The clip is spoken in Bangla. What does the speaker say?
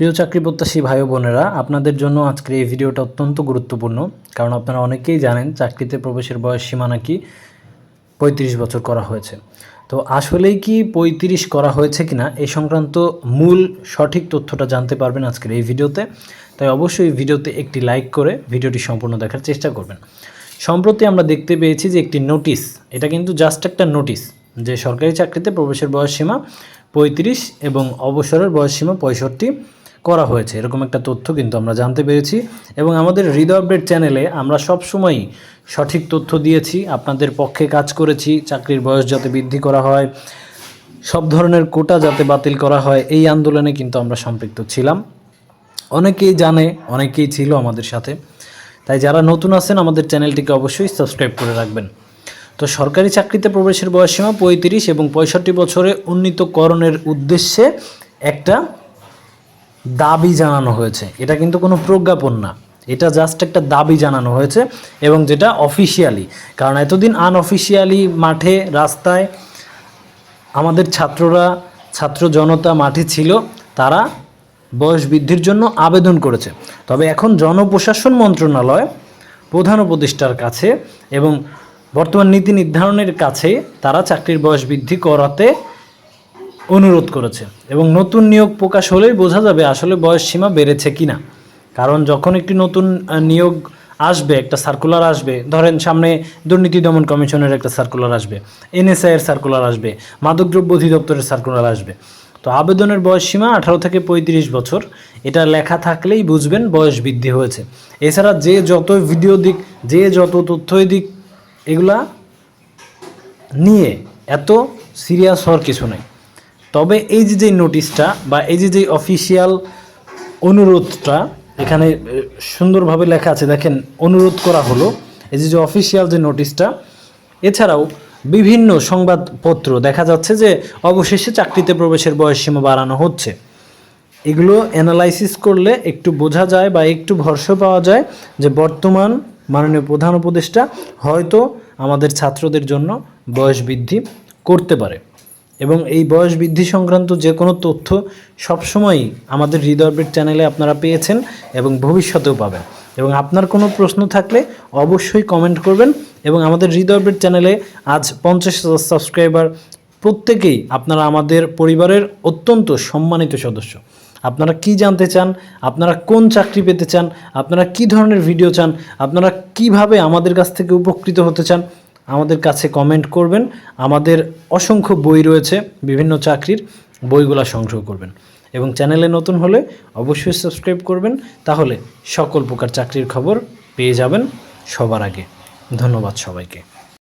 প্রিয় চাকরি প্রত্যাশী ভাই বোনেরা, আপনাদের জন্য আজকের এই ভিডিওটা অত্যন্ত গুরুত্বপূর্ণ, কারণ আপনারা অনেকেই জানেন চাকরিতে প্রবেশের বয়স সীমা নাকি পঁয়ত্রিশ বছর করা হয়েছে। তো আসলেই কি পঁয়ত্রিশ করা হয়েছে কিনা এই সংক্রান্ত মূল সঠিক তথ্যটা জানতে পারবেন আজকের এই ভিডিওতে। তাই অবশ্যই ভিডিওতে একটি লাইক করে ভিডিওটি সম্পূর্ণ দেখার চেষ্টা করবেন। সম্প্রতি আমরা দেখতে পেয়েছি যে একটি নোটিশ, এটা কিন্তু জাস্ট একটা নোটিশ, যে সরকারি চাকরিতে প্রবেশের বয়স সীমা পঁয়ত্রিশ এবং অবসরের বয়স সীমা পঁয়ষট্টি। করা হয়েছে। এরকম একটা তথ্য কিন্তু আমরা জানতে পেরেছি। এবং আমাদের হৃদয় আপডেট চ্যানেলে আমরা সবসময়ই সঠিক তথ্য দিয়েছি। আপনাদের পক্ষে কাজ করেছি। চাকরির বয়স যাতে বৃদ্ধি করা হয়, সব ধরনের কোটা যাতে বাতিল করা হয়, এই আন্দোলনে কিন্তু আমরা সম্পৃক্ত ছিলাম। অনেকেই জানে, অনেকেই ছিল আমাদের সাথে। তাই যারা নতুন আছেন, আমাদের চ্যানেলটিকে অবশ্যই সাবস্ক্রাইব করে রাখবেন। তো সরকারি চাকরিতে প্রবেশের বয়সসীমা পঁয়ত্রিশ এবং পঁয়ষট্টি বছরে উন্নীতকরণের উদ্দেশ্যে একটা দাবি জানানো হয়েছে। এটা কিন্তু কোনো প্রজ্ঞাপন না। এটা জাস্ট একটা দাবি জানানো হয়েছে এবং যেটা অফিসিয়ালি কারণ এতদিন আনঅফিসিয়ালি মাঠে, রাস্তায় আমাদের ছাত্ররা, ছাত্র জনতা মাঠে ছিল, তারা বয়স বৃদ্ধির জন্য আবেদন করেছে। তবে এখন জনপ্রশাসন মন্ত্রণালয়, প্রধান উপদেষ্টার কাছে এবং বর্তমান নীতি নির্ধারণের কাছে তারা চাকরির বয়স বৃদ্ধি করাতে অনুরোধ করেছে এবং নতুন নিয়োগ প্রকাশ হলেই বোঝা যাবে আসলে বয়স সীমা বেড়েছে কি না কারণ যখন একটি নতুন নিয়োগ আসবে, একটা সার্কুলার আসবে, ধরেন সামনে দুর্নীতি দমন কমিশনের একটা সার্কুলার আসবে এনএসআই এর সার্কুলার আসবে, মাদকদ্রব্য অধিদপ্তরের সার্কুলার আসবে, তো আবেদনের বয়স সীমা আঠারো থেকে পঁয়ত্রিশ বছর। এটা লেখা থাকলেই বুঝবেন বয়স বৃদ্ধি হয়েছে। এছাড়া যে যত ভিডিও দিক, যে যত তথ্যই দিক, এগুলা নিয়ে এত সিরিয়াস হওয়ার কিছু নেই। তবে এই যে যে নোটিশটা বা এই যে যে অফিসিয়াল অনুরোধটা, এখানে সুন্দরভাবে লেখা আছে, দেখেন, অনুরোধ করা হলো। এই যে যে অফিসিয়াল যে নোটিশটা এছাড়াও বিভিন্ন সংবাদপত্র, দেখা যাচ্ছে যে অবশেষে চাকরিতে প্রবেশের বয়স সীমা বাড়ানো হচ্ছে। এগুলো অ্যানালাইসিস করলে একটু বোঝা যায় বা একটু ভরসা পাওয়া যায় যে বর্তমান মাননীয় প্রধান উপদেষ্টা হয়তো আমাদের ছাত্রদের জন্য বয়স বৃদ্ধি করতে পারে। এবং এই বয়স বৃদ্ধি সংক্রান্ত যে কোনো তথ্য সবসময়ই আমাদের হৃদয় আপডেট চ্যানেলে আপনারা পেয়েছেন এবং ভবিষ্যতেও পাবেন। এবং আপনার কোনো প্রশ্ন থাকলে অবশ্যই কমেন্ট করবেন এবং আমাদের হৃদয় আপডেট চ্যানেলে আজ পঞ্চাশ হাজার সাবস্ক্রাইবার প্রত্যেকেই আপনারা আমাদের পরিবারের অত্যন্ত সম্মানিত সদস্য। আপনারা কি জানতে চান? আপনারা কোন চাকরি পেতে চান? আপনারা কি ধরনের ভিডিও চান? আপনারা কীভাবে আমাদের কাছ থেকে উপকৃত হতে চান? আমাদের কাছে কমেন্ট করবেন। আমাদের অসংখ্য বই রয়েছে, বিভিন্ন চাকরির বইগুলো সংগ্রহ করবেন। এবং চ্যানেলে নতুন হলে অবশ্যই সাবস্ক্রাইব করবেন, তাহলে সকল প্রকার চাকরির খবর পেয়ে যাবেন সবার আগে। ধন্যবাদ সবাইকে।